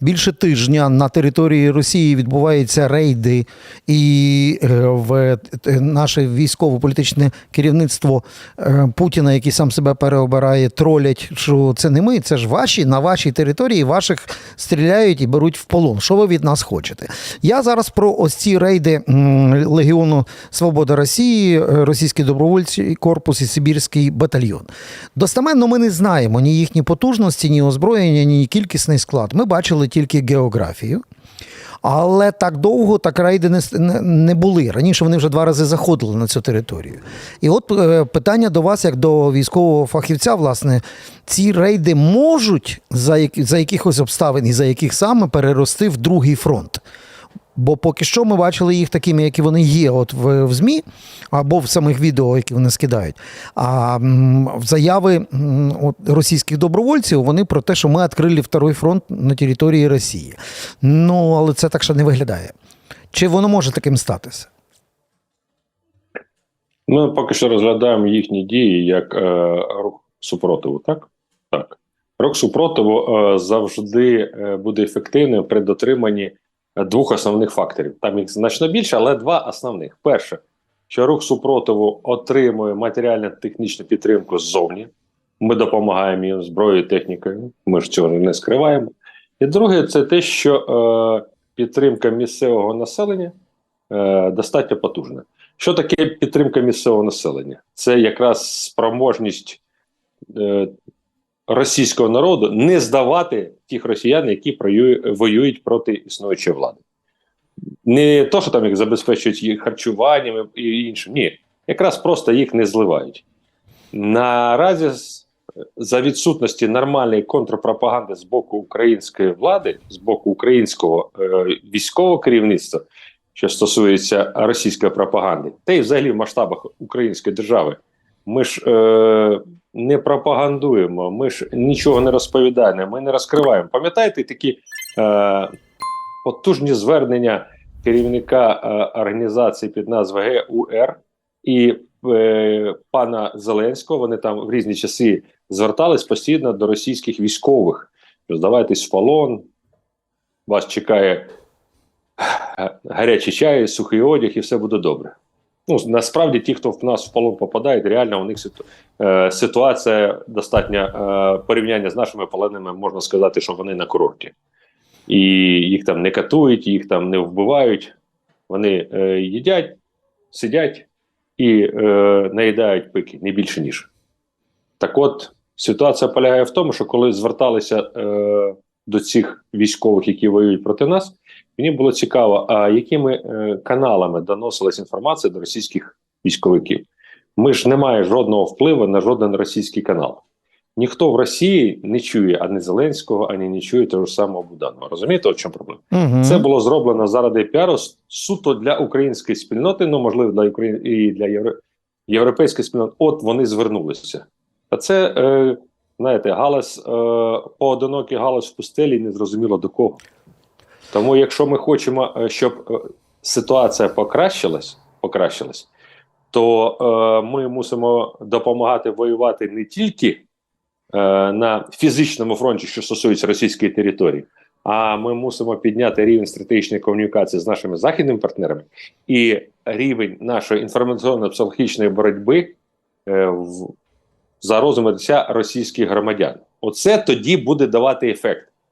Більше тижня на території Росії відбуваються рейди, і е, в е, наше військово-політичне керівництво е, Путіна, який сам себе переобирає, тролять, що це не ми, це ж ваші на вашій території ваших стріляють і беруть в полон. Що ви від нас хочете? Я зараз про ось ці рейди Легіону Свобода Росії, російський добровольчий корпус і Сибірський батальйон. Достеменно ми не знаємо ні їхні потужності, ні озброєння, ні кількісний склад. Ми бачили тільки географію. Але так довго так рейди не, не, були. Раніше вони вже два рази заходили на цю територію. І от е, питання до вас, як до військового фахівця, власне, ці рейди можуть за якихось обставин і за яких саме перерости в другий фронт. Бо поки що ми бачили їх такими, які вони є, от в, в ЗМІ або в самих відео, які вони скидають. А м, заяви от, російських добровольців вони про те, що ми відкрили второй фронт на території Росії. Ну, але це так ще не виглядає. Чи воно може таким статися? Ми поки що розглядаємо їхні дії як е, рух супротиву, так? Так. Рух супротиву е, завжди е, буде ефективним при дотриманні двох основних факторів. Там їх значно більше, але два основних. Перше, що рух супротиву отримує матеріально-технічну підтримку ззовні. Ми допомагаємо їм зброєю, технікою. Ми ж цього не скриваємо. І друге, це те, що е, підтримка місцевого населення е, достатньо потужна. Що таке підтримка місцевого населення? Це якраз спроможність е, російського народу не здавати тих росіян, які воюють проти існуючої влади. Не то, що там їх забезпечують їх харчуванням і іншим. Ні, якраз просто їх не зливають. Наразі за відсутності нормальної контрпропаганди з боку української влади, з боку українського е, військового керівництва, що стосується російської пропаганди, та й взагалі в масштабах української держави, ми ж е, не пропагандуємо, ми ж нічого не розповідаємо, ми не розкриваємо. Пам'ятаєте такі е, потужні звернення керівника е, організації під назвою ГУР і е, пана Зеленського? Вони там в різні часи звертались постійно до російських військових. Здавайтесь в полон, вас чекає е, гарячий чай, сухий одяг, і все буде добре. Ну, насправді, ті, хто в нас в полон попадають, реально у них е, ситуація достатньо е, порівняння з нашими полоненими, можна сказати, що вони на курорті. І їх там не катують, їх там не вбивають. Вони е, їдять, сидять і наїдають пики, не більше ніж. Так от, ситуація полягає в тому, що коли зверталися е, до цих військових, які воюють проти нас, мені було цікаво, а якими е, каналами доносилась інформація до російських військовиків. Ми ж не маємо жодного впливу на жоден російський канал. Ніхто в Росії не чує ані Зеленського, ані не чує того ж самого Буданова. Розумієте, в чому проблема? Угу. Це було зроблено заради піару суто для української спільноти, ну можливо, для України і для євро... європейської спільноти. От вони звернулися. А це, е, знаєте, галас, е, поодинокий галас в пустелі, не зрозуміло до кого. Тому, якщо ми хочемо, е, щоб е, ситуація покращилась, покращилась, то е, ми мусимо допомагати воювати не тільки е, на фізичному фронті, що стосується російської території, а ми мусимо підняти рівень стратегічної комунікації з нашими західними партнерами і рівень нашої інформаційно-психологічної боротьби е, в, за розум російських громадян. Оце тоді буде давати ефект.